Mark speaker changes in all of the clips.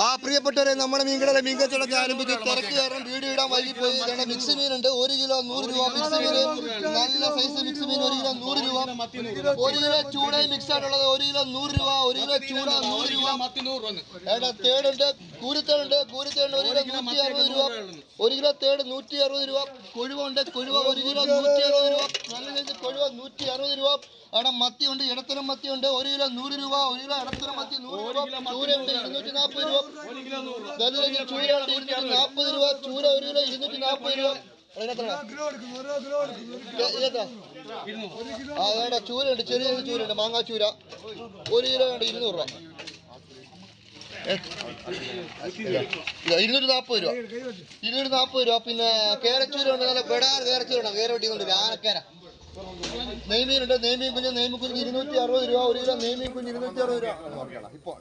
Speaker 1: ആ പ്രിയപ്പെട്ടവരെ നമ്മുടെ മീൻകടയിലെ മീൻ കച്ചവടം ആരംഭിച്ച് തിരക്ക് കാരണം വീഡിയോ ഇടാൻ വൈകി പോയി. കാരണം മിക്സ് മീനുണ്ട്. ഒരു കിലോ നൂറ് രൂപ മിക്സ് മീന്. നല്ല സൈസ് മിക്സ് മീൻ ഒരു കിലോ നൂറ് രൂപ. ഒരു കിലോ ചൂടായി മിക്സ് ആയിട്ടുള്ളത് ഒരു കിലോ നൂറ് രൂപ. ഒരു കിലോ ചൂട നൂറ് രൂപ. ഏട്ടാ തേടുണ്ട് കൂരിത്തേടുണ്ട് കൂരിത്തേടുണ്ട് ഒരു കിലോ നൂറ്റി അറുപത് രൂപ. ഒരു കിലോ തേട് നൂറ്റി അറുപത് രൂപ. കൊഴുവുണ്ട് കൊഴുവ ഒരു കിലോ നൂറ്റി അറുപത് രൂപ. നല്ല നൂറ്റി അറുപത് രൂപ അവിടെ മത്തിയുണ്ട് ഇടത്തരം മത്തി ഉണ്ട് ഒരു കിലോ നൂറ് രൂപ ഒരു കിലോ ഇടത്തരം മത്തി നൂറ് രൂപ ചൂരയുണ്ട് ഇരുന്നൂറ്റി നാൽപ്പത് രൂപ. ചൂരയുണ്ട് ഇരുന്നൂറ്റി നാൽപ്പത് രൂപ. ചൂര ഒരു കിലോ ഇരുന്നൂറ്റി നാൽപ്പത് രൂപ ചൂരയുണ്ട് ചെറിയ ചെറിയ ചൂരയുണ്ട് മാങ്ങാ ചൂര ഒരു കിലോ ഉണ്ട് ഇരുന്നൂറ് രൂപ. ഇരുന്നൂറ്റി നാൽപ്പത് രൂപ. ഇരുന്നൂറ്റി നാൽപ്പത് രൂപ പിന്നെ കേരച്ചൂര ഉണ്ട് നല്ല ബെടാർ കേരച്ചൂര ഉണ്ട്? കൊണ്ട് ആനക്കേര. നെയ്മീനുണ്ട്. നെയ്മീൻ കുഞ്ഞ് നെയ്മീൻ കുഞ്ഞ് ഇരുന്നൂറ്റി അറുപത് രൂപ ഒരു കിലോ നെയ്മീൻ കുഞ്ഞ് ഇരുന്നൂറ്റി അറുപത് രൂപ. ഇപ്പോൾ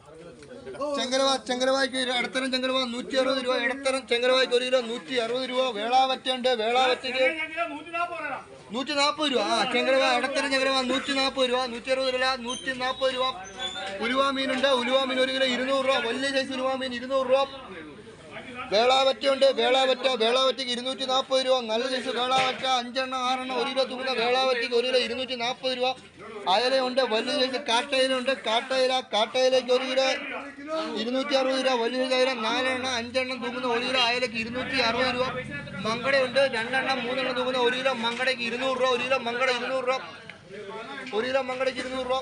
Speaker 1: ചെങ്കലവ ചെങ്കലവായ്ക്ക് ഇടത്തരം ചെങ്കലവ നൂറ്റി അറുപത് രൂപ ഇടത്തരം ചെങ്കലവായ്ക്ക് ഒരു കിലോ നൂറ്റി അറുപത് രൂപ. വേളാവറ്റുണ്ട് വേളാവറ്റയ്ക്ക് നൂറ്റി നാൽപ്പത് രൂപ. ആ ചെങ്കലവ ഇടത്തരം ചെങ്കലവ നൂറ്റി നാൽപ്പത് രൂപ. നൂറ്റി അറുപത് രൂപ നൂറ്റി നാൽപ്പത് രൂപ. ഉലുവ മീനുണ്ട്. ഉലുവ മീൻ ഒരു കിലോ ഇരുന്നൂറ് രൂപ. വലിയ സൈസ് ഉലുവ മീൻ ഇരുന്നൂറ് രൂപ. വേളാവറ്റുണ്ട് വേളാവറ്റ വേളാവറ്റയ്ക്ക് ഇരുന്നൂറ്റി നാൽപ്പത് രൂപ. നല്ല സൈസ് വേളാവറ്റ അഞ്ചെണ്ണം ആറെണ്ണം ഒരു കിലോ തൂങ്ങുന്ന വേളാവറ്റയ്ക്ക് ഒരു കിലോ ഇരുന്നൂറ്റി നാൽപ്പത് രൂപ. അയലയുണ്ട് വലിയ സൈസ് കാട്ടയിലുണ്ട്. കാട്ടയില കാട്ടയിലേക്ക് ഒരു കിലോ ഇരുന്നൂറ്റി അറുപത് രൂപ. വലിയ സൈസ് അയല നാലെണ്ണം അഞ്ചെണ്ണം തൂങ്ങുന്ന ഒരു കിലോ അയലയ്ക്ക് ഇരുന്നൂറ്റി അറുപത് രൂപ. മങ്കടയുണ്ട് രണ്ടെണ്ണം മൂന്നെണ്ണം തൂങ്ങുന്ന ഒരു കിലോ മങ്കടയ്ക്ക് ഇരുന്നൂറ് രൂപ. ഒരു കിലോ മങ്കട ഇരുന്നൂറ് രൂപ. ഒരു കിലോ മങ്കടയ്ക്ക് ഇരുന്നൂറ് രൂപ.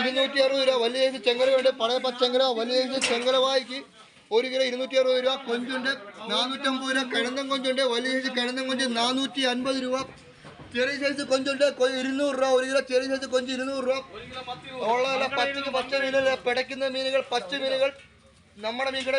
Speaker 1: ഇരുന്നൂറ്റി അറുപത് രൂപ. വലിയ സൈസ് ചെങ്കലവുണ്ട് പഴയ പച്ചങ്കല വലിയ സൈസ് ചെങ്കലവായിക്ക് ഒരു കിലോ ഇരുന്നൂറ്റി അറുപത് രൂപ. കൊഞ്ചുണ്ട്. നാനൂറ്റമ്പത് രൂപ. കിഴന്തൻ കൊഞ്ചുണ്ട്. വലിയ സൈസ് കിഴന്തൻ കൊഞ്ച് നാനൂറ്റി അൻപത് രൂപ. ചെറിയ സൈസ് കൊഞ്ചുണ്ട്. ഇരുന്നൂറ് രൂപ. ഒരു കിലോ ചെറിയ സൈസ് കൊഞ്ച് ഇരുന്നൂറ് രൂപ. ഉള്ള പച്ചക്ക് പച്ച മീനുകൾ പിടയ്ക്കുന്ന മീനുകൾ പച്ച മീനുകൾ. നമ്മുടെ മീൻകട